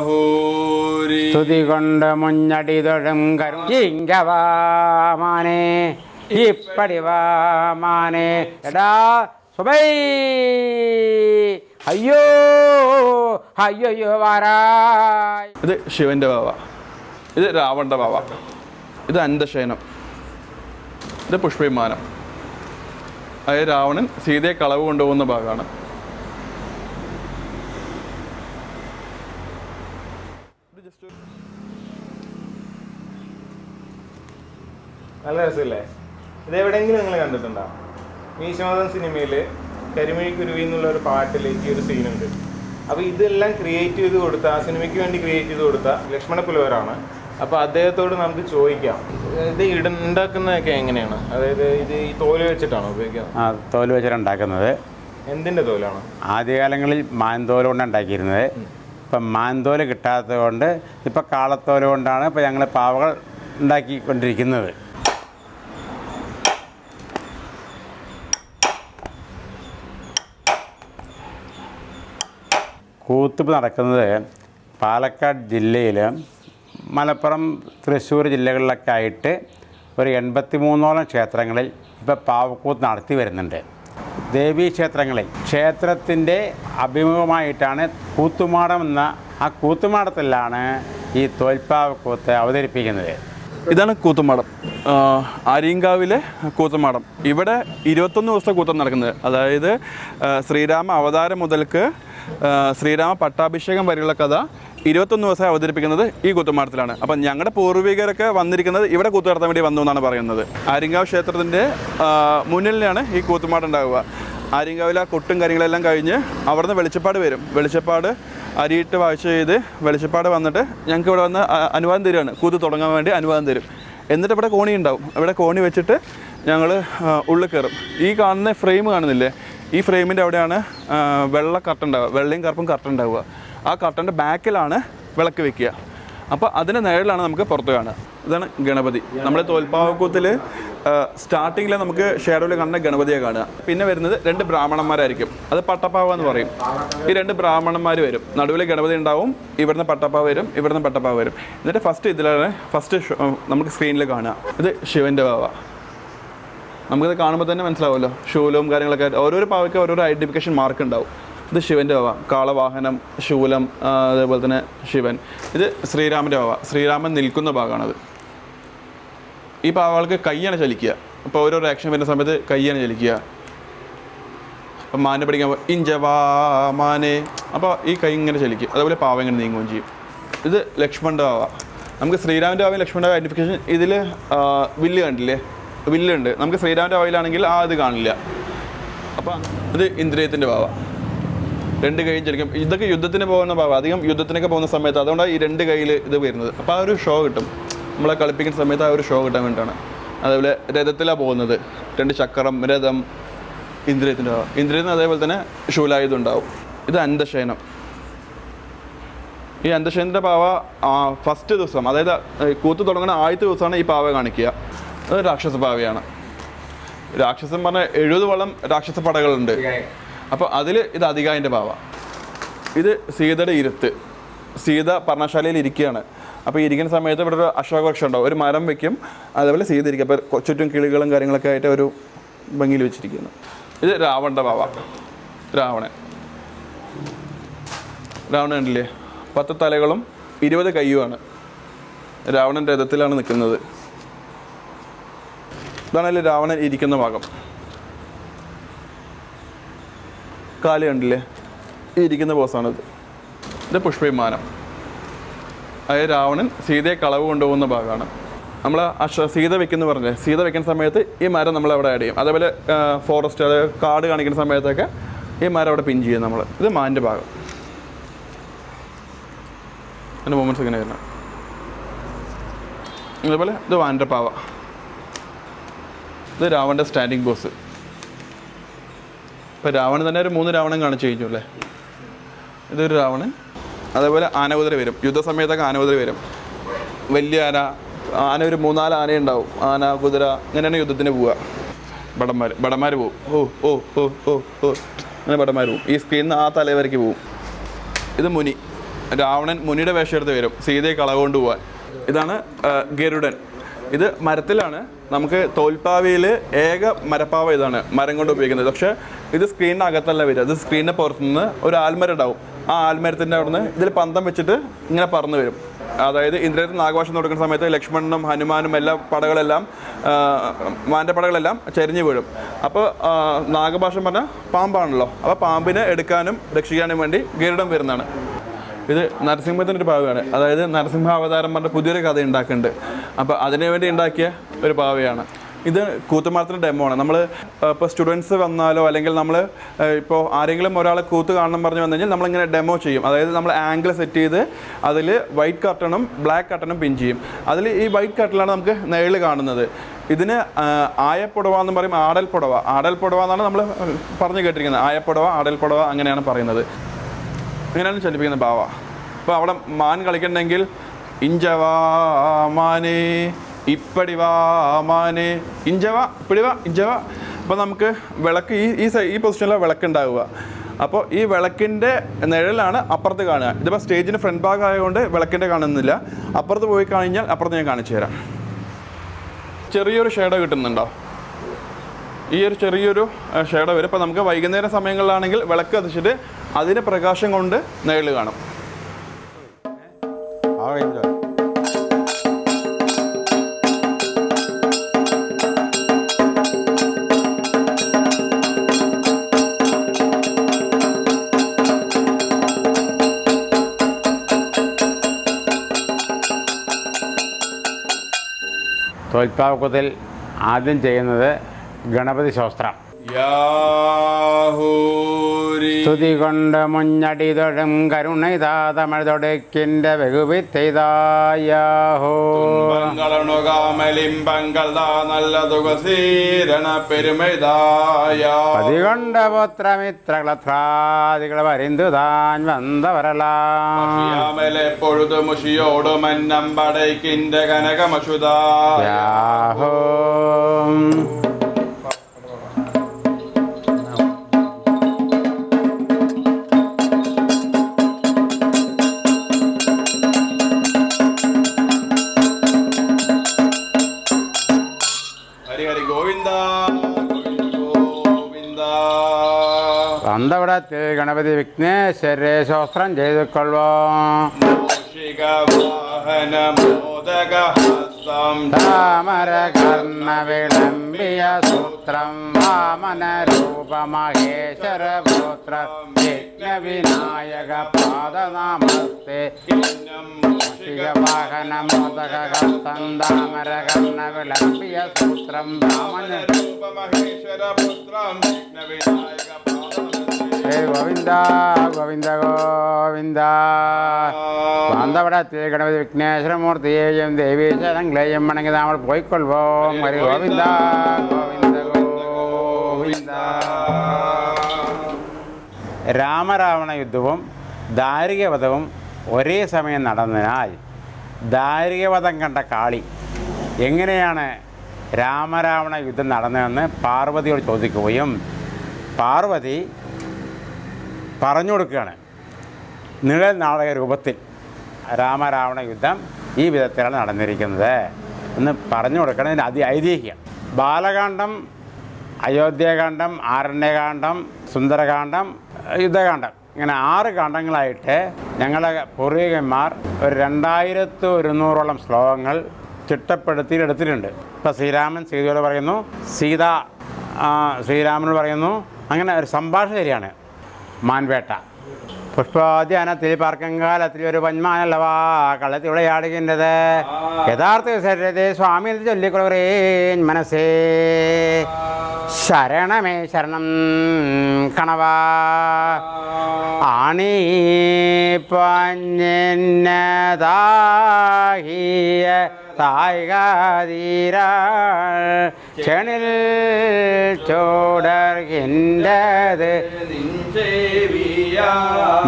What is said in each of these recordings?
ആഹൂരി. സ്തുതി കൊണ്ട് മുഞ്ഞടി തൊഴും കരും ഇപ്പടി ഇപ്പടിവാമാനെ എടാ സുബൈ. അയ്യോ അയ്യോ വാരായ്. ഇത് ശിവന്റെ ബാവ ഇത് രാവണന്റെ ബാവ ഇത് അന്തശയനം. ഇത് പുഷ്പവിമാനം. അതായത് രാവണൻ സീതയെ കളവ് കൊണ്ടുപോകുന്ന ഭാഗമാണ്. നല്ല രസമില്ലേ? ഇത് എവിടെയെങ്കിലും നിങ്ങൾ കണ്ടിട്ടുണ്ടോ? മീശമാധവൻ സിനിമയിൽ കരിമിഴി കുരുവി എന്നുള്ള ഒരു പാട്ടിൽ ഈ ഒരു സീനുണ്ട്. അപ്പോൾ ഇതെല്ലാം ക്രിയേറ്റ് ചെയ്ത് കൊടുത്ത ആ സിനിമയ്ക്ക് വേണ്ടി ക്രിയേറ്റ് ചെയ്ത് കൊടുത്ത ലക്ഷ്മണ പുലവരാണ്. അപ്പോൾ അദ്ദേഹത്തോട് നമുക്ക് ചോദിക്കാം. ഇത് ഇട ഉണ്ടാക്കുന്നതൊക്കെ എങ്ങനെയാണ്? അതായത് ഇത് ഈ തോൽ വെച്ചിട്ടാണോ ഉപയോഗിക്കുന്നത് ആ തോൽ വെച്ചിട്ടുണ്ടാക്കുന്നത് എന്തിന്റെ തോലാണ്? ആദ്യകാലങ്ങളിൽ മാൻതോൽ കൊണ്ട് ഉണ്ടാക്കിയിരുന്നത്. ഇപ്പം മാൻതോൽ കിട്ടാത്തത് കൊണ്ട് ഇപ്പം കാളത്തോൽ കൊണ്ടാണ് ഇപ്പം ഞങ്ങൾ പാവകൾ ഉണ്ടാക്കിക്കൊണ്ടിരിക്കുന്നത്. കൂത്തുപ്പ് നടക്കുന്നത് പാലക്കാട് ജില്ലയിൽ മലപ്പുറം തൃശ്ശൂർ ജില്ലകളിലൊക്കെ ആയിട്ട് ഒരു എൺപത്തി മൂന്നോളം ക്ഷേത്രങ്ങളിൽ ഇപ്പോൾ പാവക്കൂത്ത് നടത്തി വരുന്നുണ്ട്. ദേവീ ക്ഷേത്രങ്ങളിൽ ക്ഷേത്രത്തിന്റെ അഭിമുഖമായിട്ടാണ് കൂത്തുമാടം എന്ന ആ കൂത്തുമാടത്തിലാണ് ഈ തോൽപ്പാവക്കൂത്ത് അവതരിപ്പിക്കുന്നത്. ഇതാണ് കൂത്തുമാടം. ആര്യങ്കാവിലെ കൂത്തുമാടം. ഇവിടെ ഇരുപത്തൊന്ന് ദിവസത്തെ കൂത്തം നടക്കുന്നത്. അതായത് ശ്രീരാമ അവതാരം മുതൽക്ക് ശ്രീരാമ പട്ടാഭിഷേകം വരെയുള്ള കഥ ഇരുപത്തൊന്ന് ദിവസം അവതരിപ്പിക്കുന്നത് ഈ കൂത്തുമാടത്തിലാണ്. അപ്പം ഞങ്ങളുടെ പൂർവികരൊക്കെ വന്നിരിക്കുന്നത് ഇവിടെ കൂത്തു നടത്താൻ വേണ്ടി വന്നു എന്നാണ് പറയുന്നത്. ആര്യങ്കാവ് ക്ഷേത്രത്തിന്റെ മുന്നിലാണ് ഈ കൂത്തുമാടം ഉണ്ടാവുക. ആര്യങ്കാവിലെ കൊട്ടും കാര്യങ്ങളെല്ലാം കഴിഞ്ഞ് അവിടുന്ന് വെളിച്ചപ്പാട് വരും. വെളിച്ചപ്പാട് അരിയിട്ട് വാഴ്ച ചെയ്ത് വെളിച്ചപ്പാട് വന്നിട്ട് ഞങ്ങൾക്ക് ഇവിടെ വന്ന് അനുവാദം തരുവാണ്. കൂത്ത് തുടങ്ങാൻ വേണ്ടി അനുവാദം തരും. എന്നിട്ട് ഇവിടെ കോണി ഉണ്ടാവും. ഇവിടെ കോണി വെച്ചിട്ട് ഞങ്ങൾ ഉള്ളിൽ കയറും ഈ കാണുന്ന ഫ്രെയിം കാണുന്നില്ലേ? ഈ ഫ്രെയിമിന്റെ അവിടെയാണ് വെള്ള കർട്ടൻ ഉണ്ടാവുക. വെള്ളയും കറുപ്പും കർട്ടൻ ഉണ്ടാവുക. ആ കർട്ടന്റെ ബാക്കിലാണ് വിളക്ക് വെക്കുക. അപ്പോൾ അതിന്റെ നിഴലാണ് നമുക്ക് പുറത്ത് കാണുക. ഇതാണ് ഗണപതി. നമ്മുടെ തോൽപ്പാവക്കൂത്തിൽ സ്റ്റാർട്ടിങ്ങിൽ നമുക്ക് ഷേഡോയിൽ കാണുന്ന ഗണപതിയെ കാണുക. പിന്നെ വരുന്നത് രണ്ട് ബ്രാഹ്മണന്മാരായിരിക്കും. അത് പട്ടപ്പാവ എന്ന് പറയും. ഈ രണ്ട് ബ്രാഹ്മണന്മാർ വരും. നടുവിൽ ഗണപതി ഉണ്ടാവും ഇവിടുന്ന് പട്ടപ്പാവ വരും ഇവിടുന്ന് പട്ടപ്പാവ വരും. എന്നിട്ട് ഫസ്റ്റ് ഇതിലാണ് ഫസ്റ്റ് നമുക്ക് സ്ക്രീനിൽ കാണുക. ഇത് ശിവന്റെ പാവ നമുക്കിത് കാണുമ്പോൾ തന്നെ മനസ്സിലാവുമല്ലോ. ശൂലവും കാര്യങ്ങളൊക്കെ ഓരോരോ പാവയ്ക്ക് ഓരോരോ ഐഡന്റിഫിക്കേഷൻ മാർക്ക് ഉണ്ടാവും. ഇത് ശിവന്റെ പാവ കാളവാഹനം ശൂലം അതേപോലെ തന്നെ ശിവൻ. ഇത് ശ്രീരാമന്റെ പാവ ശ്രീരാമൻ നിൽക്കുന്ന ഭാഗമാണത്. ഈ പാവകൾക്ക് കൈയാണ് ചലിക്കുക. അപ്പോൾ ഓരോ ആക്ഷൻ വരുന്ന സമയത്ത് കൈയാണ് ചലിക്കുക. അപ്പം മാനെ പഠിക്കാൻ ഇഞ്ചവാ മാനെ. അപ്പോൾ ഈ കൈ ഇങ്ങനെ ചലിക്കും. അതേപോലെ പാവ ഇങ്ങനെ നീങ്ങുകയും ചെയ്യും. ഇത് ലക്ഷ്മണന്റെ പാവ നമുക്ക് ശ്രീരാമന്റെ പാവയും ലക്ഷ്മണന്റെ ഐഡന്റിഫിക്കേഷൻ ഇതിൽ വില്ല് കണ്ടില്ലേ? വില്ലുണ്ട്. നമുക്ക് ശ്രീരാമന്റെ വായിലാണെങ്കിൽ ആ ഇത് കാണില്ല. അപ്പം ഇത് ഇന്ദ്രിയത്തിന്റെ ഭാവ. രണ്ട് കൈയും ചലിക്കും. ഇതൊക്കെ യുദ്ധത്തിന് പോകുന്ന ഭാവം. അധികം യുദ്ധത്തിനൊക്കെ പോകുന്ന സമയത്ത് അതുകൊണ്ടാണ് ഈ രണ്ട് കയ്യിൽ ഇത് വരുന്നത്. അപ്പോൾ ആ ഒരു ഷോ കിട്ടും. നമ്മളെ കളിപ്പിക്കുന്ന സമയത്ത് ആ ഒരു ഷോ കിട്ടാൻ വേണ്ടിയിട്ടാണ് അതേപോലെ രഥത്തിലാണ് പോകുന്നത്. രണ്ട് ചക്രം രഥം ഇന്ദ്രിയത്തിന്റെ ഭാവം. ഇന്ദ്രിയത്തിന് അതേപോലെ തന്നെ ശൂലായുധം ഉണ്ടാവും. ഇത് അന്തശയനം ഈ അന്തശയനത്തിന്റെ പാവ ഫസ്റ്റ് ദിവസം അതായത് കൂത്ത് തുടങ്ങുന്ന ആദ്യത്തെ ദിവസമാണ് ഈ പാവ കാണിക്കുക. അത് രാക്ഷസ ഭാവിയാണ്. രാക്ഷസൻ പറഞ്ഞ എഴുപത് വളം രാക്ഷസ പടകളുണ്ട്. അപ്പോൾ അതിൽ ഇത് അധികായന്റെ ഭാവ. ഇത് സീതയുടെ ഇരുത്ത് സീത പർണശാലയിൽ ഇരിക്കുകയാണ്. അപ്പോൾ ഇരിക്കുന്ന സമയത്ത് ഇവിടെ ഒരു അശോകവൃക്ഷം ഉണ്ടാവും. ഒരു മരം വെക്കും. അതേപോലെ സീത ഇരിക്കും. അപ്പോൾ ചുറ്റും കിളികളും കാര്യങ്ങളൊക്കെ ആയിട്ട് ഒരു ഭംഗിയിൽ വെച്ചിരിക്കുന്നു. ഇത് രാവണന്റെ ഭാവ. രാവണൻ. രാവണൻ ഉണ്ടല്ലേ പത്ത് തലകളും ഇരുപത് കയ്യുമാണ്. രാവണൻ രഥത്തിലാണ് നിൽക്കുന്നത്. ഇതാണല്ലേ രാവണൻ ഇരിക്കുന്ന ഭാഗം. കാൽ കണ്ടില്ലേ? ഈ ഇരിക്കുന്ന പോസാണിത് ഇത് പുഷ്പവിമാനം. അതായത് രാവണൻ സീതയെ കളവ് കൊണ്ടുപോകുന്ന ഭാഗമാണ്. നമ്മൾ അശ്വ സീത വെക്കുന്ന പറഞ്ഞേ സീത വെക്കുന്ന സമയത്ത് ഈ മരം നമ്മൾ അവിടെ ആഡ് ചെയ്യും. അതേപോലെ ഫോറസ്റ്റ് അതായത് കാട് കാണിക്കുന്ന സമയത്തൊക്കെ ഈ മരം അവിടെ പിൻ ചെയ്യും നമ്മൾ ഇത് മാന്റെ ഭാഗം. അതിന്റെ മൂമെന്റ്സ് ഇങ്ങനെ വരുന്നത്. അതേപോലെ ഇത് വാന്റെ പാവ. ഇത് രാവണന്റെ സ്റ്റാൻഡിങ് ബോസ് ഇപ്പോൾ രാവണൻ തന്നെ ഒരു മൂന്ന് രാവണൻ കാണിച്ചു കഴിഞ്ഞു അല്ലേ? ഇതൊരു രാവണൻ. അതേപോലെ ആനകുതിര വരും. യുദ്ധസമയത്തൊക്കെ ആനകുതിര വരും. വലിയ ആന ആന ഒരു മൂന്നാൽ ആന ഉണ്ടാവും. ആന കുതിര അങ്ങനെയാണ് യുദ്ധത്തിന് പോവുക. ഭടന്മാർ ഭടന്മാർ പോവും. ഓ ഓ ഓ ഓ ഓ. അങ്ങനെ ഭടന്മാർ പോവും. ഈ നിന്ന് ആ തലവരയ്ക്ക് പോവും. ഇത് മുനി. രാവണൻ മുനിയുടെ വേഷം എടുത്ത് വരും. സീതയെ കളകൊണ്ട് പോവാൻ. ഇതാണ് ഗരുഡൻ. ഇത് മരത്തിലാണ്. നമുക്ക് തോൽപ്പാവയിൽ ഏക മരപ്പാവ ഇതാണ് മരം കൊണ്ട് ഉപയോഗിക്കുന്നത്. പക്ഷേ ഇത് സ്ക്രീനിന് അകത്തല്ല വരിക. ഇത് സ്ക്രീനിന് പുറത്തുനിന്ന് ഒരു ആൽമരം ഉണ്ടാവും. ആ ആൽമരത്തിന്റെ അവിടുന്ന് ഇതിൽ പന്തം വെച്ചിട്ട് ഇങ്ങനെ പറന്ന് വരും. അതായത് ഇന്ദ്രജിത്ത് നാഗവാശം തുടങ്ങുന്ന സമയത്ത് ലക്ഷ്മണനും ഹനുമാനും എല്ലാ പടകളെല്ലാം മാന്റെ പടകളെല്ലാം ചരിഞ്ഞു വീഴും. അപ്പോൾ നാഗഭാഷം പറഞ്ഞാൽ പാമ്പാണല്ലോ. അപ്പോൾ പാമ്പിനെ എടുക്കാനും രക്ഷിക്കാനും വേണ്ടി ഗരുഡം വരുന്നതാണ്. ഇത് നരസിംഹത്തിന്റെ ഒരു പാവയാണ്. അതായത് നരസിംഹ അവതാരം പറഞ്ഞ പുതിയൊരു കഥ ഉണ്ടാക്കുന്നുണ്ട്. അപ്പോൾ അതിനു വേണ്ടി ഉണ്ടാക്കിയ ഒരു ഭാവയാണ് ഇത് കൂത്തുമാടത്തിന്റെ ഡെമോ ആണ്. നമ്മൾ ഇപ്പോൾ സ്റ്റുഡൻസ് വന്നാലോ അല്ലെങ്കിൽ നമ്മൾ ഇപ്പോൾ ആരെങ്കിലും ഒരാളെ കൂത്ത് കാണണം പറഞ്ഞു വന്നു കഴിഞ്ഞാൽ നമ്മളിങ്ങനെ ഡെമോ ചെയ്യും. അതായത് നമ്മൾ ആംഗിൾ സെറ്റ് ചെയ്ത് അതിൽ വൈറ്റ് കർട്ടണും ബ്ലാക്ക് കർട്ടണും പിൻ ചെയ്യും. അതിൽ ഈ വൈറ്റ് കർട്ടണിലാണ് നമുക്ക് നെഴൽ കാണുന്നത്. ഇതിന് ആയപ്പുടവ എന്ന് പറയും ആടൽ പുടവ ആടൽ പുടവ എന്നാണ് നമ്മൾ പറഞ്ഞു കേട്ടിരിക്കുന്നത്. ആയപ്പുടവ ആടൽ പുടവ അങ്ങനെയാണ് പറയുന്നത്. ഇങ്ങനെയാണ് ചലിപ്പിക്കുന്ന ബാവ. അപ്പോൾ അവിടെ മാൻ കളിക്കണമെങ്കിൽ ഇഞ്ചവാ മാനേ ഇപ്പടി മാനേ ഇഞ്ചവ ഇപ്പടി വാ ഇഞ്ചവ. അപ്പോൾ നമുക്ക് വിളക്ക് ഈ ഈ ഈ പൊസിഷനിലാണ് വിളക്ക് ഉണ്ടാവുക. അപ്പോൾ ഈ വിളക്കിന്റെ നിഴലാണ് അപ്പുറത്ത് കാണുക. ഇതിപ്പോൾ സ്റ്റേജിന് ഫ്രണ്ട് ഭാഗം ആയതുകൊണ്ട് വിളക്കിന്റെ കാണുന്നില്ല. അപ്പുറത്ത് പോയി കഴിഞ്ഞാൽ അപ്പുറത്ത് ഞാൻ കാണിച്ചു തരാം. ചെറിയൊരു ഷേഡോ കിട്ടുന്നുണ്ടോ? ഈ ഒരു ചെറിയൊരു ഷേഡോ വരും. ഇപ്പോൾ നമുക്ക് വൈകുന്നേര സമയങ്ങളിലാണെങ്കിൽ വിളക്ക് കത്തിച്ചിട്ട് അതിന് പ്രകാശം കൊണ്ട് നിഴൽ കാണും. തോൽപ്പാവക്കത്തിൽ ആദ്യം ചെയ്യുന്നത് ഗണപതി ശാസ്ത്രം. സ്തുതി കൊണ്ട് മുഞ്ഞടി തൊഴും കരുണൈതാതമഴ തൊടുക്കിന്റെ വെകുവിത്തെയ്തായാഹോ പതികൊണ്ട പുത്രമിത്രകളത്രാദികൾ വരിന്തു താൻ വന്നവരലാം പൊഴുതു മുഷിയോട് മന്നം പടയ്ക്കിന്റെ കനകമശുതായ വന്നവിടത്തിൽ ഗണപതി വിഘ്നേശ്വരെ ശോസ്ത്രം ചെയ്തു കൊള്ളും. മൂഷികവാഹന പാദനാമസ്തേ. താമര കർണ വിളംബിയ സൂത്രം. വാമന രൂപ മഹേശ്വര ഹേ ഗോവിന്ദ ഗോവിന്ദ ഗോവിന്ദ. പാന്തവടത്തിൽ ഗണപതി വിഘ്നേശ്വരമൂർത്തിയെയും ദേവീശരങ്ങളെയും വണങ്ങി നമ്മൾ പോയിക്കൊള്ളുவோம் ഹരി ഗോവിന്ദ ഗോവിന്ദ ഗോവിന്ദ. രാമരാവണ യുദ്ധവും ദാരികവധവും ഒരേ സമയം നടന്നതിനാൽ ദാരികവധം കണ്ട കാളി എങ്ങനെയാണ് രാമരാവണ യുദ്ധം നടന്നതെന്ന് പാർവതിയോട് ചോദിക്കുകയും പാർവതി പറഞ്ഞു കൊടുക്കുകയാണ്. നിഴൽ നാടക രൂപത്തിൽ രാമരാവണ യുദ്ധം ഈ വിധത്തിലാണ് നടന്നിരിക്കുന്നത് എന്ന് പറഞ്ഞു കൊടുക്കണം ഇതിന് അതി ഐതിഹ്യം ബാലകാന്ഡം അയോധ്യകാന്ഡം ആരണ്യകാന്ഡം സുന്ദരകാന്ഡം യുദ്ധകാന്ഡം ഇങ്ങനെ ആറ് കാണ്ഡങ്ങളായിട്ട് ഞങ്ങളെ പൂർവികന്മാർ ഒരു രണ്ടായിരത്തി ഒരുന്നൂറോളം ശ്ലോകങ്ങൾ ചിട്ടപ്പെടുത്തി എടുത്തിട്ടുണ്ട്. ശ്രീരാമൻ സീതയോട് പറയുന്നു സീത ശ്രീരാമനോട് പറയുന്നു അങ്ങനെ ഒരു സംഭാഷണ ശരിയാണ് മാൻവേട്ട പുഷ്പോദ്യാനത്തിൽ പാർക്കങ്കാലത്തിൽ ഒരു പന്മാനല്ലവാ കള്ളത്തിൽ വിളയാടുകിന്റത് യഥാർത്ഥ ശരീരത്തെ സ്വാമി എന്ന് ചൊല്ലിക്കൊള്ളവരേ മനസ്സേ. ശരണമേ ശരണം കണവാ. ആണി പഞ്ഞതാഹിയ தாய்காதீராள் செனில் சோடர்கின்றது.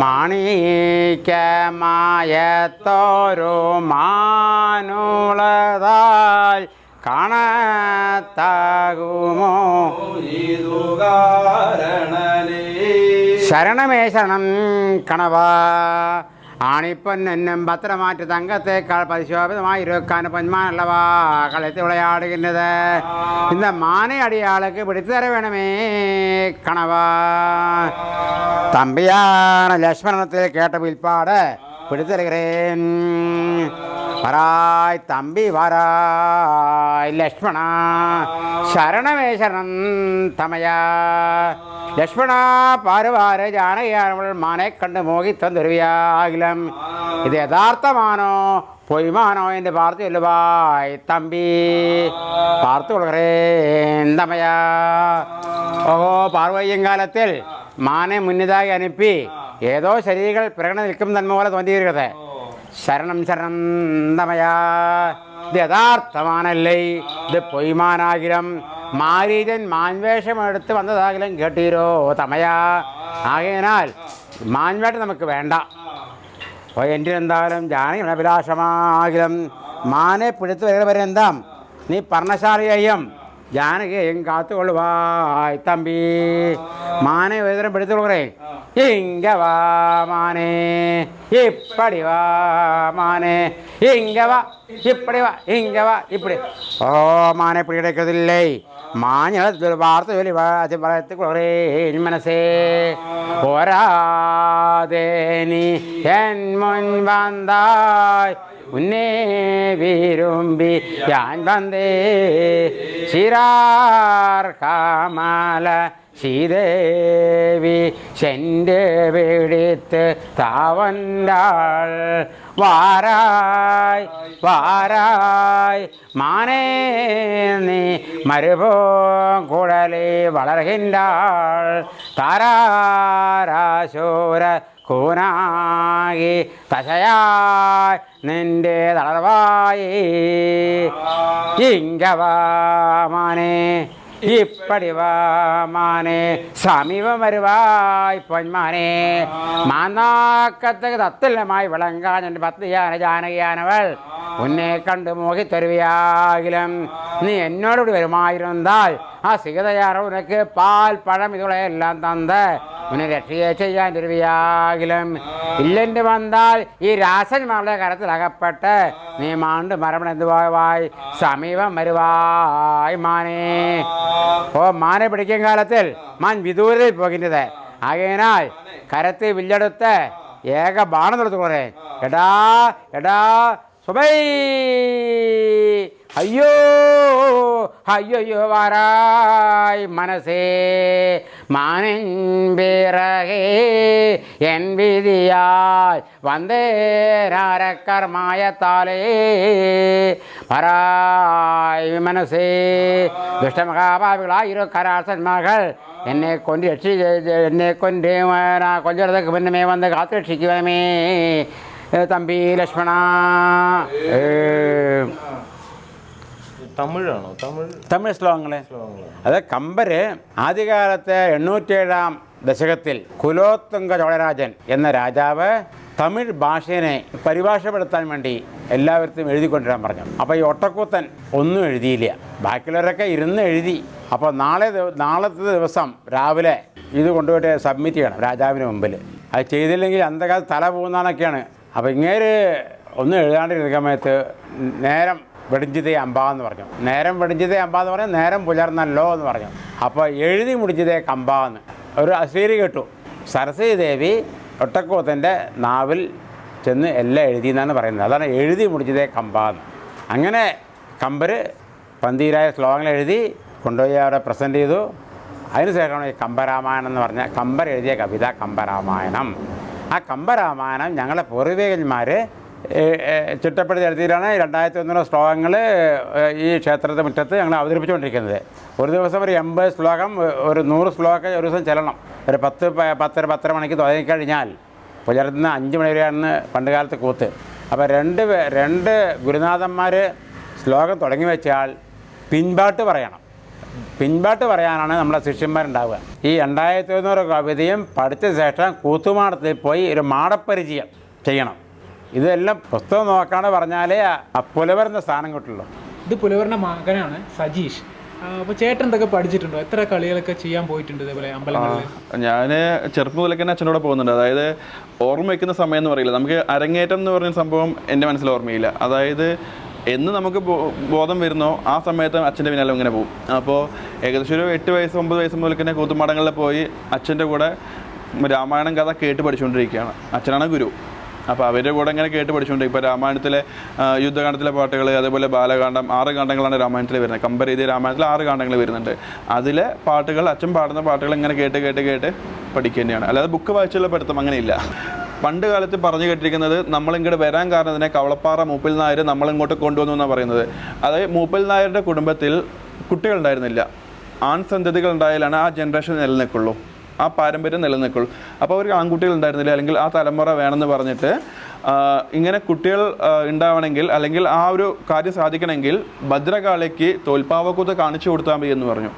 மாணிக்க மாயத்தோரு மானுளதாய் காணத்தாகுமோ சரணமே சரணம் கணவா. ആണിപ്പൊന്നും പത്രമാറ്റ് തങ്കത്തേക്കാൾ പരിശോഭിതമായി ഇരുക്കാൻ പൊന്മാനല്ലവാ കളത്തിൽ വിളയാടുകിന്നത് ഇന്ന് മാനയടിയാൾക്ക് പിടിച്ചു തര വേണമേ കണവാ തമ്പിയാണ് ലക്ഷ്മണത്തിൽ കേട്ട വിൽപ്പാട് பிடித்திருக்கிறேன். வராய் தம்பி வராய் லக்ஷ்மணா. சரணமேசரன் தமையா. லக்ஷ்மணா பாருவாறு ஜானகியானவள் மானை கண்டு மோகித்தந்துருவியா அகிலம் இது யதார்த்தமானோ? പൊയ്മാനോ എന്റെ പാർത്തു തമ്പി. പാർത്തു ഓഹോ പാർവയ്യങ്കാലത്തിൽ മാനെ മുന്നിതായി അനുപ്പി. ഏതോ ശരീരങ്ങൾ പിറകണ നിൽക്കും തന്മ പോലെ തോന്നിയിരിക്കട്ടെ ശരണം ശരണം തമയാ ഇത് യഥാർത്ഥമാണല്ലേ. ഇത് പൊയ്മാനാകിലും മാരീജൻ മാൻവേഷം എടുത്ത് വന്നതാകിലും കേട്ടീരോ തമയാ ആകയാൽ മാൻവേട്ടം നമുക്ക് വേണ്ട. അപ്പോൾ എന്റെ എന്തായാലും ജാനകിയുടെ അഭിലാഷമാകിലും മാനെ പിടുത്തു വരുന്ന വരെ എന്താം നീ പർണശാലിയെയും ജാനകിയെയും കാത്തുകൊള്ളുവായ് തമ്പി. മാനെ ഒരു പിടുത്തു കൊള്ളുറേ ഇങ്ക വാ മാനേ. ഇപ്പടി വാ മാനേ. ഇങ്ക വാ ഇപ്പടി വാ ഇങ്ക വാ ഇപ്പടി. ഓ മാനെ പിടിയെടുക്കത്തില്ലേ മാഞ്ഞളത്തിൽ വാർത്ത ജോലി വാത്തി കുറേ മനസ്സേ പോരാതെ എൻ മുൻ വന്നായി ഉന്നേ വിരുമ്പി ഞാൻ വന്നേ. ശിരാ കാമല ശ്രീദേവി ചെൻ്റെ പിടിത്ത് താവണ്ടാൾ വാരായ് വാരായ് മാനേ നീ മരുപോ കുടലി വളർകിൻറാൾ താരാരാശൂര കൂനാകി തശയായ് നിന്റെ തളർവായി இப்படி வாமானே சமீபம் வருவாய் பொன்மானே மாந்தாக்கத்துக்கு தத்துல்யமாய் விளங்கான் என்று பத்து யான ஜானகியானவள் உன்னை கண்டு மோகி தருவியாகிலும் நீ என்னோடு வருமாயிருந்தால் ஆ சிகதையார உனக்கு பால் பழம் இதுகளை தந்த രക്ഷയെ ചെയ്യാൻ തരുവിയാകിലും ഇല്ലെന്ന് വന്നാൽ ഈ രാസന്മാരുടെ കരത്തിലകപ്പെട്ട് നീ മാണ്ട് മരണം എന്തുവായി സമീപം വരുവായ് മാനേ. ഓ മാനെ പിടിക്കും കാലത്തിൽ. മാൻ വിദൂരയിൽ പോകുന്നത്. ആകയാൽ കരത്തിൽ വില്ലെടുത്ത് ഏക ബാണം തൊടുത്തു കുറേ എടാ എടാ സുബൈ. അയ്യോ അയ്യോ വാരായ് മനസ്സേ മാനിൻ പിറകേ എൻ വിധിയാൽ വന്ദേരാരക്കർമായത്താലേ പരായ് മനസ്സേ ദുഷ്ടമഹാഭാവികളായിരു കരാസന്മാകൾ എന്നെ കൊണ്ട് രക്ഷി എന്നെ കൊണ്ട് കൊല്ലടത്തേക്ക് മുന്നമേ വന്ന് കാത്തു രക്ഷിക്കുവനമേ തമ്പി ലക്ഷ്മണ ഏ, തമിഴാണോ? തമിഴ് തമിഴ് ശ്ലോകങ്ങളെ. അത് കമ്പര് ആദ്യകാലത്തെ എണ്ണൂറ്റേഴാം ദശകത്തിൽ കുലോത്തുംഗ ചോളരാജൻ എന്ന രാജാവ് തമിഴ് ഭാഷയെ പരിഭാഷപ്പെടുത്താൻ വേണ്ടി എല്ലാവർക്കും എഴുതിക്കൊണ്ടിരാൻ പറഞ്ഞു. അപ്പോൾ ഈ ഒട്ടക്കൂത്തൻ ഒന്നും എഴുതിയില്ല. ബാക്കിയുള്ളവരൊക്കെ ഇരുന്ന് എഴുതി. അപ്പോൾ നാളെ നാളത്തെ ദിവസം രാവിലെ ഇത് കൊണ്ടുപോയിട്ട് സബ്മിറ്റ് ചെയ്യണം രാജാവിന് മുമ്പിൽ അത് ചെയ്തില്ലെങ്കിൽ അന്ധകാലത്ത് തല പോകുന്നതാണൊക്കെയാണ്. അപ്പോൾ ഇങ്ങേര് ഒന്നും എഴുതാണ്ടിരുന്ന സമയത്ത് നേരം വെടിഞ്ചിതേ അമ്പ എന്ന് പറഞ്ഞു. നേരം വെടിഞ്ചിതേ അമ്പ എന്ന് പറഞ്ഞാൽ നേരം പുലർന്നല്ലോ എന്ന് പറഞ്ഞു. അപ്പോൾ എഴുതി മുടിച്ചതേ കമ്പ എന്ന് ഒരു അശ്വരി കേട്ടു. സരസ്വതി ദേവി ഒട്ടക്കൂത്തന്റെ നാവിൽ ചെന്ന് എല്ലാം എഴുതി എന്നാണ് പറയുന്നത്. അതാണ് എഴുതി മുടിച്ചതേ കമ്പ എന്ന്. അങ്ങനെ കമ്പർ പന്തിരായ ശ്ലോകങ്ങൾ എഴുതി കൊണ്ടുപോയി അവിടെ പ്രസന്റ് ചെയ്തു. അതിനുശേഷമാണ് ഈ കമ്പരാമായണം എന്ന് പറഞ്ഞ കമ്പർ എഴുതിയ കവിത കമ്പരാമായണം. ആ കമ്പരാമായണം ഞങ്ങളെ പൂർവികന്മാർ ചിട്ടപ്പെടുത്തി എഴുതിയിട്ടാണ് രണ്ടായിരത്തി ഒന്നിലെ ശ്ലോകങ്ങൾ ഈ ക്ഷേത്രത്തെ മുറ്റത്ത് ഞങ്ങൾ അവതരിപ്പിച്ചുകൊണ്ടിരിക്കുന്നത്. ഒരു ദിവസം ഒരു എൺപത് ശ്ലോകം ഒരു നൂറ് ശ്ലോകം ഒരു ദിവസം ചെല്ലണം. ഒരു പത്ത് പത്തര പത്തര മണിക്ക് തുടങ്ങി കഴിഞ്ഞാൽ പുലർന്ന് അഞ്ച് മണി പണ്ട് കാലത്ത് കൂത്ത്. അപ്പോൾ രണ്ട് രണ്ട് ഗുരുനാഥന്മാർ ശ്ലോകം തുടങ്ങി വെച്ചാൽ പിൻപാട്ട് പറയണം. പിൻപാട്ട് പറയാനാണ് നമ്മുടെ ശിഷ്യന്മാരുണ്ടാവുക. ഈ രണ്ടായിരത്തി ഒന്നൂറ് കവിതയും പഠിച്ച ശേഷം കൂത്തുമാടത്തിൽ പോയി ഒരു മാടപ്പരിചയം ചെയ്യണം. ഇതെല്ലാം പുസ്തകം നോക്കാണ് പറഞ്ഞാലേ ആ പുലവരുന്ന സ്ഥാനം കിട്ടുള്ളൂ. ഇത് പുലവരുടെ മകനാണ് സജീഷ്. അപ്പോൾ ചേട്ടൻ എന്തൊക്കെ പഠിച്ചിട്ടുണ്ടോ? എത്ര കളികളൊക്കെ ചെയ്യാൻ പോയിട്ടുണ്ട് ഇതേപോലെ അമ്പലങ്ങളിൽ? ഞാൻ ചെറുപ്പം മുതലൊക്കെ തന്നെ അച്ഛനോട് പോകുന്നുണ്ട്. അതായത് ഓർമ്മ വയ്ക്കുന്ന സമയം എന്ന് പറയില്ല. നമുക്ക് അരങ്ങേറ്റം എന്ന് പറഞ്ഞ സംഭവം എന്റെ മനസ്സിൽ ഓർമ്മയില്ല. അതായത് എന്ന് നമുക്ക് ബോധം വരുന്നോ ആ സമയത്ത് അച്ഛന്റെ പിന്നാലെ ഇങ്ങനെ പോകും. അപ്പോൾ ഏകദേശം ഒരു എട്ട് വയസ്സ് ഒമ്പത് വയസ്സ് മുതൽ തന്നെ കൂത്തുമാടങ്ങളിൽ പോയി അച്ഛന്റെ കൂടെ രാമായണം കഥ കേട്ട് പഠിച്ചുകൊണ്ടിരിക്കുകയാണ്. അച്ഛനാണ് ഗുരു. അപ്പോൾ അവരുടെ കൂടെ ഇങ്ങനെ കേട്ട് പഠിച്ചുകൊണ്ട് ഇപ്പോൾ രാമായണത്തിലെ യുദ്ധകാണ്ഡത്തിലെ പാട്ടുകൾ അതേപോലെ ബാലകാന്ഡം ആറ് കാണ്ഡങ്ങളാണ് രാമായണത്തിൽ വരുന്നത്. കമ്പരീതി രാമായണത്തിൽ ആറ് കാണ്ഡങ്ങൾ വരുന്നുണ്ട്. അതിലെ പാട്ടുകൾ അച്ഛൻ പാടുന്ന പാട്ടുകൾ ഇങ്ങനെ കേട്ട് കേട്ട് കേട്ട് പഠിക്കുക തന്നെയാണ് അല്ലാതെ ബുക്ക് വായിച്ചുള്ള പഠിത്തം അങ്ങനെയില്ല. പണ്ട് കാലത്ത് പറഞ്ഞു കേട്ടിരിക്കുന്നത് നമ്മളിങ്ങോട്ട് വരാൻ കാരണം തന്നെ കവളപ്പാറ മൂപ്പിൽ നായർ നമ്മളിങ്ങോട്ട് കൊണ്ടുവന്നു എന്നാണ് പറയുന്നത്. അതായത് മൂപ്പിൽ നായരുടെ കുടുംബത്തിൽ കുട്ടികളുണ്ടായിരുന്നില്ല. ആൺ സന്തതികൾ ഉണ്ടായാലാണ് ആ ജനറേഷൻ നിലനിൽക്കുള്ളൂ. ആ പാരമ്പര്യം നിലനിൽക്കുള്ളൂ. അപ്പോൾ അവർക്ക് ആൺകുട്ടികൾ ഉണ്ടായിരുന്നില്ല അല്ലെങ്കിൽ ആ തലമുറ വേണമെന്ന് പറഞ്ഞിട്ട് ഇങ്ങനെ കുട്ടികൾ ഉണ്ടാവണമെങ്കിൽ അല്ലെങ്കിൽ ആ ഒരു കാര്യം സാധിക്കണമെങ്കിൽ ഭദ്രകാളിക്ക് തോൽപ്പാവക്കൂത്ത് കാണിച്ചു കൊടുത്താൽ മതി എന്ന് പറഞ്ഞു.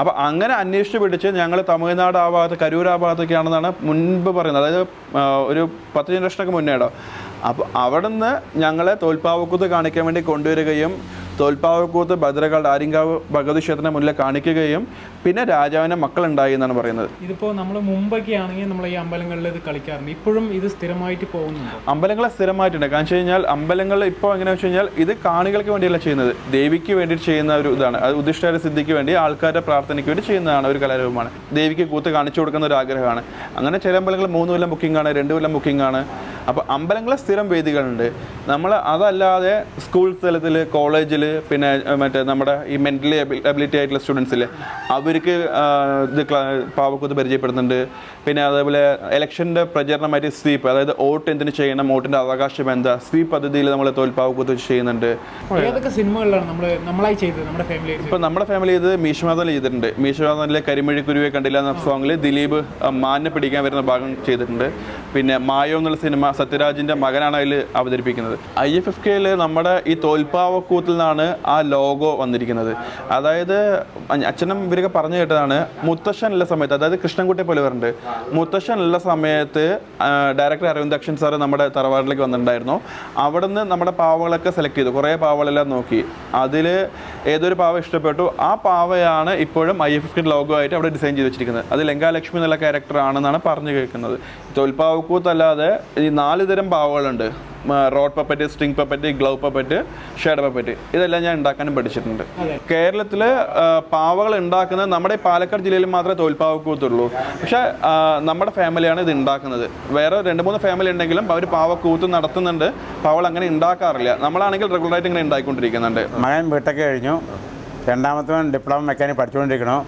അപ്പോൾ അങ്ങനെ അന്വേഷിച്ച് പിടിച്ച് ഞങ്ങൾ തമിഴ്നാട് ആ ഭാഗത്ത് കരൂർ ആ ഭാഗത്തൊക്കെയാണെന്നാണ് മുൻപ് പറയുന്നത്. അതായത് ഒരു പത്ത് ജനറേഷനൊക്കെ മുന്നേടോ. അപ്പോൾ അവിടെ നിന്ന് ഞങ്ങളെ തോൽപ്പാവക്കൂത്ത് കാണിക്കാൻ വേണ്ടി കൊണ്ടുവരികയും തോൽപ്പാവക്കൂത്ത് ഭദ്രകാട് ആര്യങ്കാവ് ഭഗവതി ക്ഷേത്രത്തിന് മുന്നിൽ കാണിക്കുകയും പിന്നെ രാജാവിന് മക്കളുണ്ടായി എന്നാണ് പറയുന്നത്. ഇതിപ്പോൾ നമ്മൾ മുമ്പൊക്കെ ആണെങ്കിൽ നമ്മൾ ഈ അമ്പലങ്ങളിൽ ഇത് കളിക്കാറുണ്ട്. ഇപ്പോഴും ഇത് സ്ഥിരമായിട്ട് പോകുന്നു അമ്പലങ്ങളെ സ്ഥിരമായിട്ടുണ്ട്. കാരണം വെച്ച് കഴിഞ്ഞാൽ അമ്പലങ്ങൾ ഇപ്പോൾ എങ്ങനെയാണെന്ന് വെച്ച് കഴിഞ്ഞാൽ ഇത് കാണികൾക്ക് വേണ്ടിയല്ല ചെയ്യുന്നത്. ദേവിക്ക് വേണ്ടിയിട്ട് ചെയ്യുന്ന ഒരു ഇതാണ്. അത് ഉദ്ദിഷ്ട സിദ്ധിക്ക് വേണ്ടി ആൾക്കാരുടെ പ്രാർത്ഥനയ്ക്ക് വേണ്ടി ചെയ്യുന്നതാണ് ഒരു കലാരൂപമാണ്. ദേവിക്ക് കൂത്ത് കാണിച്ചു കൊടുക്കുന്ന ഒരു ആഗ്രഹമാണ്. അങ്ങനെ ചില അമ്പലങ്ങൾ മൂന്ന് കൊല്ലം ബുക്കിംഗ് ആണ് രണ്ട് കൊല്ലം ബുക്കിംഗ് ആണ്. അപ്പോൾ അമ്പലങ്ങളെ സ്ഥിരം വേദികളുണ്ട്. നമ്മൾ അതല്ലാതെ സ്കൂൾ തലത്തിൽ കോളേജിൽ പിന്നെ മറ്റേ നമ്മുടെ ഈ മെന്റലി എബിലിറ്റി ആയിട്ടുള്ള സ്റ്റുഡൻസിൽ അവർക്ക് ഇത് ക്ലാ- പാവക്കൂത്ത് പരിചയപ്പെടുന്നുണ്ട്. പിന്നെ അതേപോലെ ഇലക്ഷന്റെ പ്രചരണമായിട്ട് സ്വീപ്പ് അതായത് വോട്ട് എന്തിനു ചെയ്യണം വോട്ടിന്റെ അവകാശം എന്താ സ്വീപ്പ് പദ്ധതിയിൽ നമ്മൾ തോൽപ്പാവക്കൂത്ത് വെച്ച് ചെയ്യുന്നുണ്ട് ഏതൊക്കെ സിനിമകളിലാണ് നമ്മൾ നമ്മളായി ചെയ്തത് നമ്മുടെ ഫാമിലി ഇപ്പൊ നമ്മുടെ ഫാമിലി ഇത് മീശമാതൻ ചെയ്തിട്ടുണ്ട്. മീശമാതനിലെ കരിമഴി കുരുവെ കണ്ടില്ല എന്ന സോങ്ങിൽ ദിലീപ് ആ, മാനിനെ പിടിക്കാൻ വരുന്ന ഭാഗം ചെയ്തിട്ടുണ്ട്. പിന്നെ മായോ എന്നുള്ള സിനിമ സത്യരാജിന്റെ മകനാണ് അതിൽ അവതരിപ്പിക്കുന്നത്. ഐ എഫ് എഫ് കെയിൽ നമ്മുടെ ഈ തോൽപ്പാവക്കൂത്തിൽ നിന്നാണ് ആ ലോഗോ വന്നിരിക്കുന്നത്. അതായത് അച്ഛനും ഇവരൊക്കെ പറഞ്ഞു കേട്ടതാണ് മുത്തശ്ശൻ ഉള്ള സമയത്ത് അതായത് കൃഷ്ണൻകുട്ടി മുത്തശ്ശൻ ഉള്ള സമയത്ത് ഡയറക്ടർ അരവിന്ദ് അക്ഷൻ സാർ നമ്മുടെ തറവാട്ടിലേക്ക് വന്നിട്ടുണ്ടായിരുന്നു. അവിടെ നിന്ന് നമ്മുടെ പാവകളൊക്കെ സെലക്ട് ചെയ്തു കുറേ പാവകളെല്ലാം നോക്കി. അതിൽ ഏതൊരു പാവ ഇഷ്ടപ്പെട്ടു ആ പാവയാണ് ഇപ്പോഴും ഐ എഫ് എഫ് ലോഗോ ആയിട്ട് അവിടെ ഡിസൈൻ ചെയ്ത് വെച്ചിരിക്കുന്നത്. അത് ലങ്കാലക്ഷ്മി എന്നുള്ള ക്യാരക്ടർ ആണെന്നാണ് പറഞ്ഞു കേൾക്കുന്നത്. തോൽപ്പാവക്കൂത്തല്ലാതെ ഈ നാല് തരം പാവകളുണ്ട്. Rod puppet string puppet glove puppet shade puppet. ഇതെല്ലാം ഞാൻ ഉണ്ടാക്കാനും പഠിച്ചിട്ടുണ്ട്. കേരളത്തിൽ പാവകൾ ഉണ്ടാക്കുന്നത് നമ്മുടെ ഈ പാലക്കാട് ജില്ലയിൽ മാത്രമേ തോൽപ്പാവക്കൂത്തുള്ളൂ. പക്ഷേ നമ്മുടെ ഫാമിലിയാണ് ഇത് ഉണ്ടാക്കുന്നത്. വേറെ രണ്ട് മൂന്ന് ഫാമിലി ഉണ്ടെങ്കിലും അവർ പാവക്കൂത്ത് നടത്തുന്നുണ്ട്. പാവൾ അങ്ങനെ ഉണ്ടാക്കാറില്ല. നമ്മളാണെങ്കിൽ റെഗുലറായിട്ട് ഇങ്ങനെ ഉണ്ടായിക്കൊണ്ടിരിക്കുന്നുണ്ട്. മകൻ വീട്ടൊക്കെ കഴിഞ്ഞു. രണ്ടാമത്തവൻ ഡിപ്ലോമ മെക്കാനിക് പഠിച്ചുകൊണ്ടിരിക്കണോ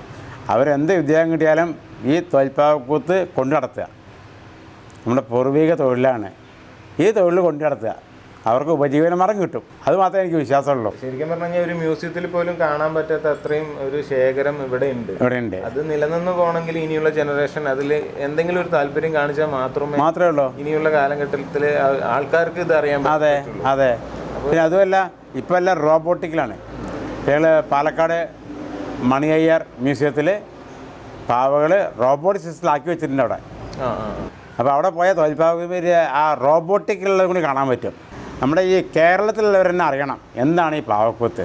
അവരെന്ത് വിദ്യാഭ്യാസം കിട്ടിയാലും ഈ തോൽപ്പാവക്കൂത്ത് കൊണ്ടു നടത്തുക. നമ്മുടെ പൂർവിക തൊഴിലാണ്. ഈ തൊഴിൽ കൊണ്ടു നടത്തുക. അവർക്ക് ഉപജീവനമാർഗം കിട്ടും. അത് മാത്രമേ എനിക്ക് വിശ്വാസമുള്ളൂ. ശരിക്കും പറഞ്ഞാൽ കഴിഞ്ഞാൽ ഒരു മ്യൂസിയത്തിൽ പോലും കാണാൻ പറ്റാത്ത അത്രയും ഒരു ശേഖരം ഇവിടെ ഉണ്ട്. ഇവിടെ ഉണ്ട് അത് നിലനിന്ന് പോകണമെങ്കിൽ ഇനിയുള്ള ജനറേഷൻ അതിൽ എന്തെങ്കിലും ഒരു താല്പര്യം കാണിച്ചാൽ മാത്രമേ മാത്രമേ ഉള്ളൂ. ഇനിയുള്ള കാലഘട്ടത്തിൽ ആൾക്കാർക്ക് ഇത് അറിയാൻ അതെ അതെ. പിന്നെ അതുമല്ല ഇപ്പം എല്ലാം റോബോട്ടിക്കലാണ്. ഞങ്ങൾ പാലക്കാട് മണി അയ്യർ മ്യൂസിയത്തിൽ പാവകൾ റോബോട്ടിക് സിസ്റ്റത്തിലാക്കി വെച്ചിട്ടുണ്ട് അവിടെ. ആ ആ. അപ്പോൾ അവിടെ പോയാൽ തോൽപ്പാവര് ആ റോബോട്ടിക് റോബോട്ടിക്കുള്ളത് കൂടി കാണാൻ പറ്റും. നമ്മുടെ ഈ കേരളത്തിലുള്ളവർ തന്നെ അറിയണം. എന്താണ് ഈ പാവക്കൂത്ത്?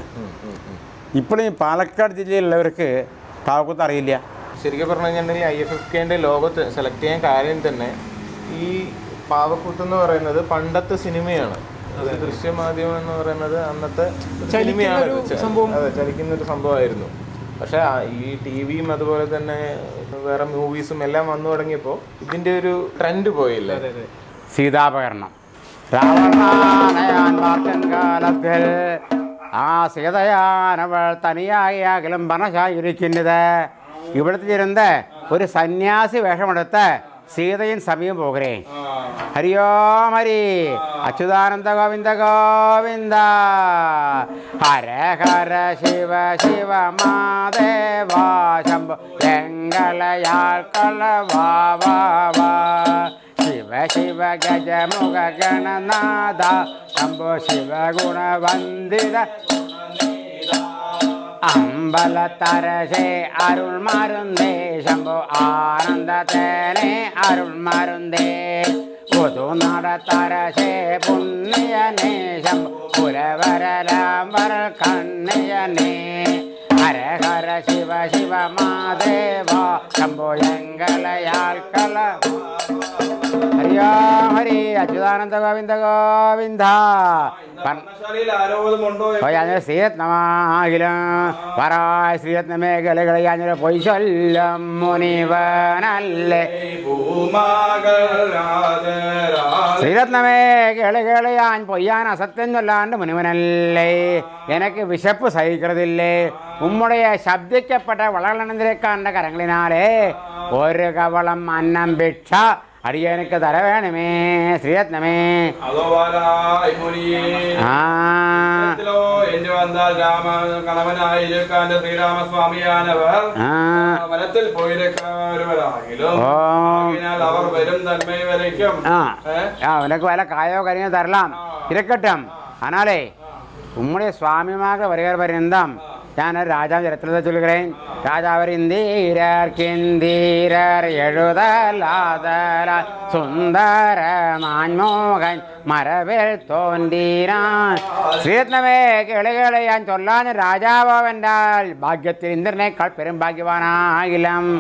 ഇപ്പോഴും ഈ പാലക്കാട് ജില്ലയിലുള്ളവർക്ക് പാവക്കൂത്ത് അറിയില്ല. ശരിക്കും പറഞ്ഞു കഴിഞ്ഞിട്ടുണ്ടെങ്കിൽ ഐ എഫ് എഫ് കെന്റെ ലോകത്ത് സെലക്ട് ചെയ്യാൻ കാര്യം തന്നെ ഈ പാവക്കൂത്ത് എന്ന് പറയുന്നത് പണ്ടത്തെ സിനിമയാണ്. ദൃശ്യമാധ്യമം എന്ന് പറയുന്നത് അന്നത്തെ സിനിമയാണ് ഒരു സംഭവം. അതെ ചലിക്കുന്ന ഒരു സംഭവമായിരുന്നു. പക്ഷേ ഈ ടി വിയും അതുപോലെ തന്നെ വേറെ മൂവീസും എല്ലാം വന്നു തുടങ്ങിയപ്പോൾ ഇതിന്റെ ഒരു ട്രെൻഡ് പോയില്ലേ? സീതാപകരണം. കാലത്തിൽ ആ സീതയാനവൾ തനിയായി അകലും പണശായിരിക്കുന്നത് ഇവിടുത്തെ ഇരുന്ന് ഒരു സന്യാസി വേഷമെടുത്ത് സീതയും സമയം പോകരേ. ഹരിയോം ഹരി അച്യുതാനന്ദ ഗോവിന്ദ ഗോവിന്ദ. ഹര ഹര ശിവ ശിവ മാദേവാ ശംഭു. വാ വാ ശിവ ശിവ ഗജമുഖ ഗണനാഥ ശംഭോ ശിവ ഗുണവന്ദിത അമ്പലത്തരശേ അരുൾ മരുന്തേ ശംഭോ ആനന്ദത്തേനെ അരുൾ മരുന്തേ പുതു നടത്തരശേ പുണ്യനേ ശംഭോ പുരവരലാംബർ കണ്ണിയനേ. ഹര ഹര ശിവ ശിവ മാദേവ ശംഭോ കല. ഹരിയോ ഹരി അച്യുതാനന്ദ ഗോവിന്ദ ഗോവിന്ദ. ശ്രീരത്നമാകിലും. പറായ ശ്രീരത്ന മേഖലകളെ ഞാനൊരു പൊയ് മുനിവനല്ലേ. ശ്രീരത്ന മേഖലകളെ ഞാൻ പൊയ്യാൻ അസത്യം ചൊല്ലാണ്ട് മുനിവനല്ലേ. എനിക്ക് വിശപ്പ് സഹിക്കുന്നതില്ലേ ഉമ്മ ശബ്ദിക്കപ്പെട്ട വളകളനന്തിരക്കാരൻ്റെ കരങ്ങളിനാലേ ഒരു കവളം അന്നം ഭിക്ഷ അടിയനക്ക് തര വേണമേ ശ്രീരത്നമേ ആ என்று வந்தால் ராம கணவனாய் இருக்காண்ட ஸ்ரீராமசுவாமியானவர் ആ വനത്തിൽ പോയിരിക്കുന്നവരാകിലും ഓ. അതിനാൽ അവർ വരും തന്മൈ വരയ്ക്കും ആ ഏ? ആ അവനക്ക് വല്ല കായോ കരിയോ തരലാം ഇരക്കട്ടം ആനാലേ நான் ராஜாவிரத்தில் சொல்கிறேன் ராஜாவரிந்தீரர் கிந்தீரர் எழுதலாதலால் சுந்தர மான்மோகன் மரபில் தோன்றினான் ஸ்ரீரத்னமே கிளைகளை யான் சொல்லாது ராஜாவோவென்றால் பாக்கியத்தில் இந்திரனேக்கால் பெரும்பாகியவானாகிலம்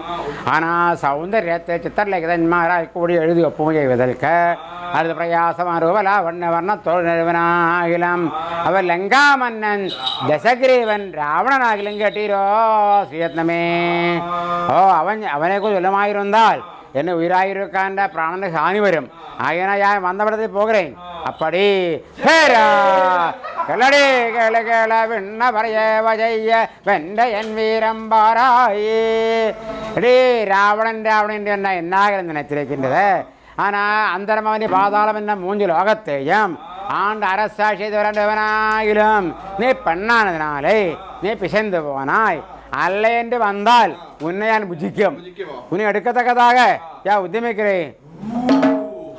ஆனால் சௌந்தர்யத்தை சித்தர்லேகதன்மாராய் கூடி எழுதி ஒப்புமை செய்வதற்கு அது பிரயாசமான ரூபலா வண்ண வர்ண தோல் நிறுவனாகிலம் அவர் லங்கா மன்னன் தசகிரீவன் ராவ ദശഗ്രീവൻ രാവണനാകിലും കേട്ടീരോ ശ്രീയത്നമേ ഓ അവൻ അവനെക്കുറിച്ച് വല്ലമായിരുന്നാൽ എന്നെ ഉയരായിരിക്കാന്റെ പ്രാണന് ഹാനി വരും ആയന ഞാൻ വന്നവിടത്തിൽ പോകുകയും അപ്പടി ഹേരാ കേളടി കേള കേള വിണ്ണ പറയവ ചെയ്യ വെന്റെ എൻ വീരം പാരായി എടീ രാവണൻ രാവണന്റെ എന്ന എന്നാകരം നിനച്ചിരിക്കുന്നത് ആനാ അന്തരമവനി പാതാളം എന്ന മൂഞ്ചു ലോകത്തെയും ആണ്ട് അരസാക്ഷി വരേണ്ടവനായാലും നീ പെണ്ണാണതിനാലേ നീ പിശന്ത് പോവാനായി. അല്ലയന്റെ വന്നാൽ ഉന്നെ ഞാൻ ഭുജിക്കും. ഉന്നെ എടുക്കത്തക്കതാകെ ഞാൻ ഉദ്യമിക്കറേ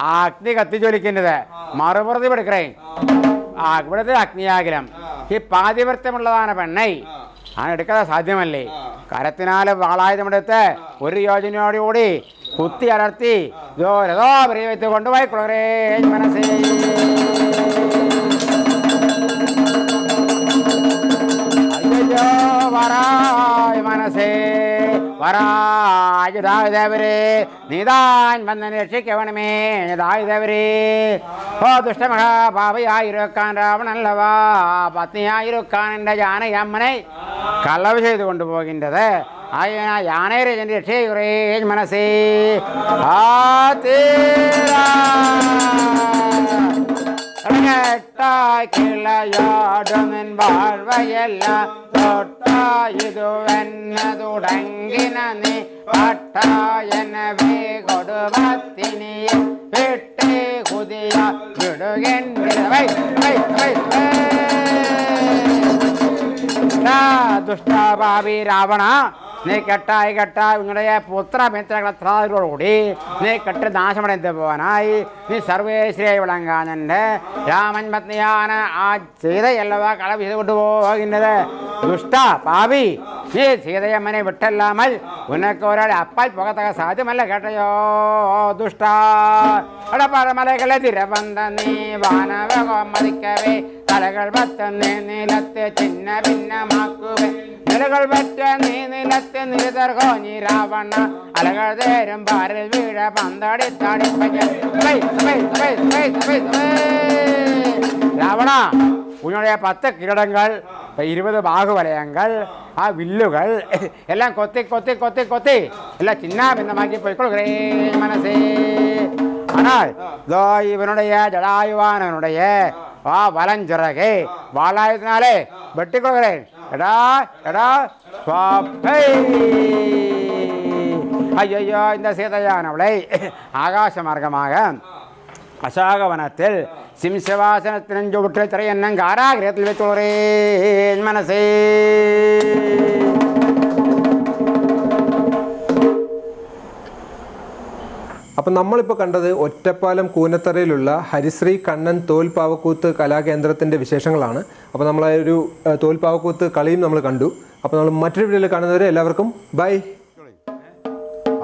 ആ അഗ്നി കത്തിജ്വലിക്കുന്നത് മറുപുറത്ത് എടുക്കറേ ആ. ഇവിടുത്തെ അഗ്നിയാകിലും ഈ പാതിവൃത്യമുള്ളതാണ് പെണ്ണൈ. ആ. എടുക്കാതെ സാധ്യമല്ലേ? കരത്തിനാൽ വാളായുധമെടുത്ത് ഒരു യോജനയോടുകൂടി കുത്തി അലർത്തി ഇതോ രഥോ പ്രിയത്ത് കൊണ്ടുപോയി കുളറേ മനസ്സേ. അയ്യോ വരായ് മനസ്സേ വരായുധായുധവരെ നീതാൻ വന്ന് രക്ഷിക്കണമേ യുധായുധവരെ ഓ ദുഷ്ടമഹാപാപിയായിരിക്കാൻ രാവണല്ലവാ പത്നിയായിരിക്കാൻ എന്റെ ജാനയമ്മനെ കളവ് ചെയ്ത് കൊണ്ടുപോകിന്റത് ആയ യാനേരെ എന്റെ രക്ഷയുറേ മനസ്സേ ആ തീരാ കിളയോടുനിൻ கெட்டாய் கிளையாடுமின் வாழ்வையெல்லாம் தொட்டாய் இதுவென்னதுடங்கின நீ பட்டாய் எனவே கொடுபத்தினியே விட்டே குதியா விடுகின்றவை துஷ்டாபாவி ராவணா. നീ കെട്ടായി കെട്ടായി നിങ്ങളുടെ പുത്രമിത്രകളോടുകൂടി നീ കെട്ട് നാശമടഞ്ഞു പോവാനായി നീ സർവേശ്വരിയായി വിളങ്ങാനുണ്ട് രാമൻ പത്നിയാണ് ആ സീതയല്ലവ കളവ് ചെയ്ത് കൊണ്ടുപോകുന്നത് ദുഷ്ട പാവി നീ സീതയമ്മനെ വിട്ടല്ലാമൽ ഉനക്ക് ഒരാളെ അപ്പാൽ പോകത്തക്ക സാധ്യമല്ല കേട്ടയോ ദുഷ്ട അടപ്പറമലകളെ തിരബന്ധ നീ വാനവമതിക്കവേ തലകൾ പറ്റ നീ നിലത്തെ ചിന്ന ഭിന്നമാക്കുവേ. നിലകൾ പറ്റ നീ നിലത്തെ നിരുതർഹോ നീ രാവണ. അലകൾ തേരും പാരിൽ വീഴ പന്തടി രാവണ உன்னுடைய பத்து கிரீடங்கள் இருபது பாகு வலயங்கள் வில்லுகள் எல்லாம் கொத்தி கொத்தி கொத்தி கொத்தி எல்லாம் சின்ன பின்னமாக்கி போய்கொள்கிறேன் மனசே ஆனால் இதோ இவனுடைய ஜடாயுவானவனுடைய வா வலஞ்சுரகே வாலாயத்தினாலே வெட்டிக்கொள்கிறேன் எடா எடா சுவாப்பை ஐயையோ இந்த சீதையானவளை. ஆகாச மார்க்கமாக அசோகவனத்தில் சிம்சவாசனத்தினஞ்சு விட்டு திரையன்னங்காராகிரத்தில் வைத்துள்ளேன் மனசே. അപ്പം നമ്മളിപ്പോൾ കണ്ടത് ഒറ്റപ്പാലം കൂനത്തറയിലുള്ള ഹരിശ്രീ കണ്ണൻ തോൽപ്പാവക്കൂത്ത് കലാകേന്ദ്രത്തിന്റെ വിശേഷങ്ങളാണ്. അപ്പോൾ നമ്മൾ ഒരു തോൽപ്പാവക്കൂത്ത് കളിയും നമ്മൾ കണ്ടു. അപ്പോൾ നമ്മൾ മറ്റൊരു വീഡിയോയിൽ കാണുന്നവരെ എല്ലാവർക്കും ബൈ.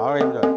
ஆ